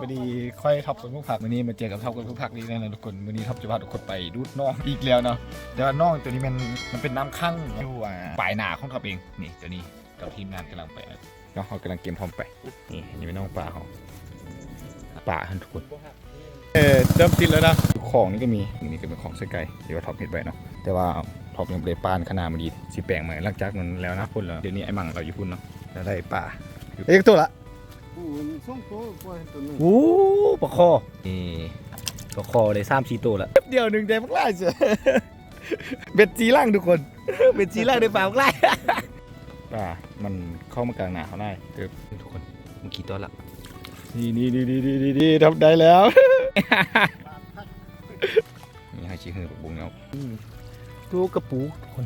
วันนี้ค่อยท็อปกับผู้ผักวันนี้มาเจอกับท็อปกับผู้ผักนี่นะทุกคนวันนี้ท็อปจะพาทุกคนไปดูดน่องอีกแล้วเนาะแต่ว่าน่องตัวนี้มันมันเป็นน้ำข้างอยู่อะปลายหนาของท็อปเองนี่ตัวนี้กับทีมงานกำลังไปเนาะเขากำลังเกมพร้อมไปนี่นี่เป็นน่องปลาเขาปลาท่านทุกคนเออเริ่มติดแล้วนะของนี่ก็มีนี่ก็เป็นของเสื้อไก่เดี๋ยวว่าท็อปเห็นไว้เนาะแต่ว่าท็อปยังไม่ได้ปานขนาดมันดีสิแปลงใหม่หลังจากนั้นแล้วนะพุ่นแล้วเดี๋ยวนี้ไอ้มั่งเราอยู่พุ่นเนาะแล้วได้ปลาเอ้ยตัวละ โอ้ยส่งตัวปล่อยให้ตัวหนึงโอ้ปลาคอนี่ปลาคอได้สามสี่ตัวล้วเดียวหนึ่งได้พวกไล่เสือเบ็ดจีล่างทุกคน เบ็ดจีล่างได้ปลาพวกไล่ปลามันเข้ามากลางหนาเขาได้เดี๋ยวทุกคนมันกี่ตัวละนี่นี่นี่นี่นี่นี่ทำได้แล้วนี่ให้ชี้หือปักบุงเนาะดูกระปูทุกคน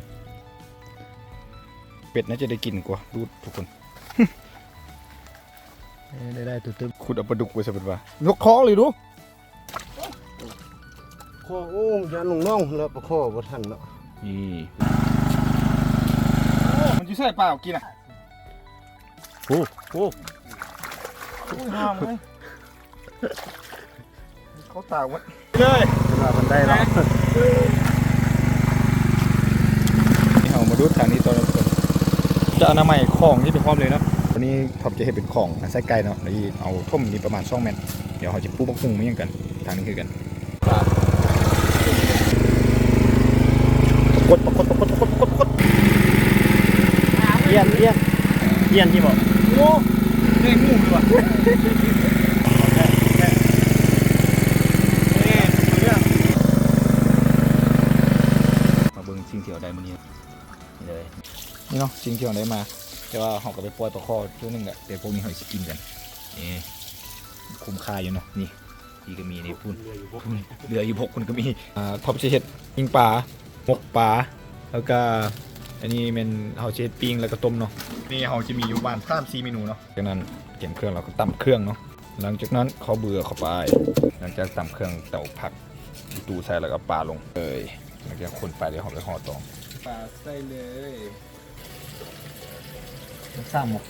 เป็ดน่าจะได้กินกว่าดูทุกคน ได้ได้ตัวตึมขุดเอาปลาดุกไว้สบายว่ายกคอเลยดูข้อโอ้ยยันลงน้องแล้วประคอบ่ทันเนาะนี่มันจะใส่เปล่ากินอะโอ้โหอุ้ยห้ามเลยเขาตากวัดเลยเวลามันได้แล้วนี่เอามาดูทางนี้ตอนนี้ก่อนจะเอาน้ำใหม่ของที่เป็นพร้อมเลยเนาะ วันนี้ท็อปจะให้เป็นของอันไส้ไก่เนาะนี่เอาท่มนี่ประมาณ2เมตรเดี๋ยวเขาจะปูบักหุ่งไม่ยังกัน ทางนี้คือกันกดประกดประกดประกดประกดประกดเยี่ยนเยี่ยนเยี่ยนที่บอกโอ้เด้งงูเลยว่ะมาเบิ่งสิ่งที่เราได้มื้อนี้นี่เลย นี่เนาะสิ่งที่เราได้มา แต่ว่าเขาก็ไปปล่อยปลาคอตัวหนึงแหละแต่พวกนี้เขาจะกินกันนี่คุ้มค่าอยู่เนาะนี่ที่ก็มีในพุ่นพุ่นเหลืออยู่หกคนก็มีอ่าท็อปจะเฮ็ดปิ้งปลาหมกปลาแล้วก็อันนี้เป็นเขาจะเฮ็ดปิ้งแล้วก็ต้มเนาะนี่เขาจะมีอยู่ประมาณสามสี่เมนูเนาะจากนั้นเก็บเครื่องเราก็ตำเครื่องเนาะหลังจากนั้นเขาเบื่อเข้าไป หลังจากตำเครื่องเตาผักตูใส่แล้วก็ปลาลงเอยหลังจากคนไปเดี๋ยวเขาไปห่อตองปลาใส่เลย สร้างหมก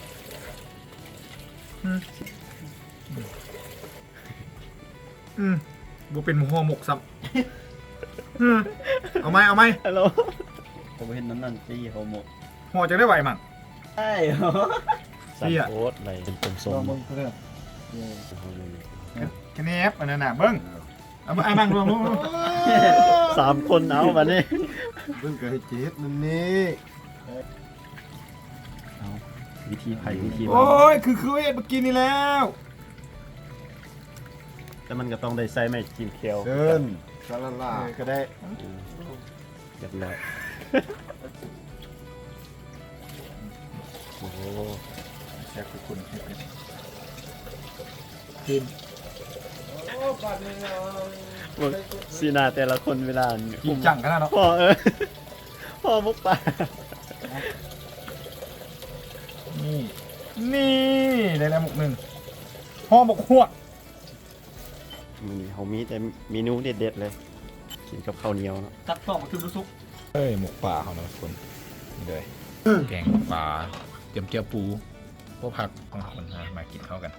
อืมบ่เป็นหมูห่อหมกซ้ำอืมเอาไหมเอาไหมฮัลโหลผมเห็นนั่นนั่นตีเขาหมดห่อจะได้ไหวมั้งใช่เหรอเสียโอ๊ตอะไรเป็นต้มส้มเบิ้งเพื่อนคะแนนอันนั้นน่ะเบิ้งเอามาไอ้มั่งรวมรวมรวมสามคนเอามาเนี่ยเพิ่งเกิดเจ็ดนั่นนี่ วิธีไผ่วิธีโอ้ยคือคือเอ็ดเมื่อกี้นี่แล้วแต่มันก็ต้องได้ใส่ไม่จิ้มเคียวเดินซาลาลาเออก็ได้เรียบร้อยโอ้โหแซ่บคือคุณให้เป็นสีหน้าแต่ละคนเวลาจริงจังขนาดเนาะพ่อเออพ่อมุกปลา นี่ นี่ได้แล้วหมกหนึ่งห่อหมกหวกมีเขามีแต่เมนูเด็ดๆเลย กินกับข้าวเหนียวเนาะตักต่อมาคือรู้ซุกเอ้ยหมกป่าเขานะทุกคนนี่เลยแกงปลาเจียมเจียวปูพวกผักของคนนะมากินเข้ากัน